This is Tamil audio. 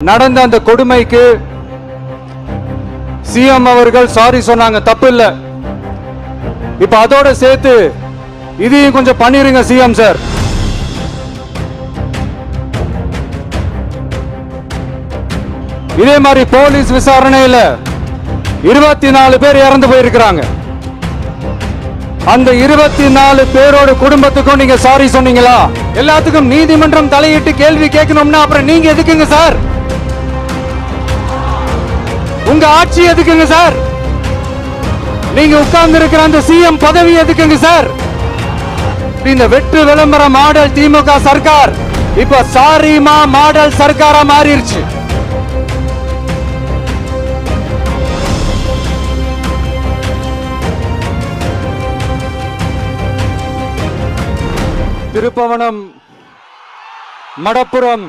நடந்த அந்த கொடுமைக்கு சிஎம் அவர்கள் சாரி சொன்னாங்க தப்பு இல்ல இப்ப அதோட சேர்த்து இதையும் கொஞ்சம் பண்ணிருங்க சிஎம் சார் இதே மாதிரி போலீஸ் விசாரணையில இருபத்தி நாலு பேர் இறந்து போயிருக்கிறாங்க. அந்த இருபத்தி நாலு பேரோட குடும்பத்துக்கும் நீங்க சாரி சொன்னீங்களா? எல்லாத்துக்கும் நீதிமன்றம் தலையிட்டு கேள்வி கேட்கணும்னா அப்புறம் நீங்க எதுக்குங்க சார் உங்க ஆட்சி எதுக்குங்க சார்? நீங்க உட்கார்ந்து இருக்கிற அந்த சிஎம் பதவி எதுக்குங்க சார்? இந்த வெற்று விளம்பர மாடல் திமுக சர்க்கார் இப்ப சாரிமா மாடல் சர்க்காரா மாறிடுச்சு திருப்பவனம் மடப்புறம்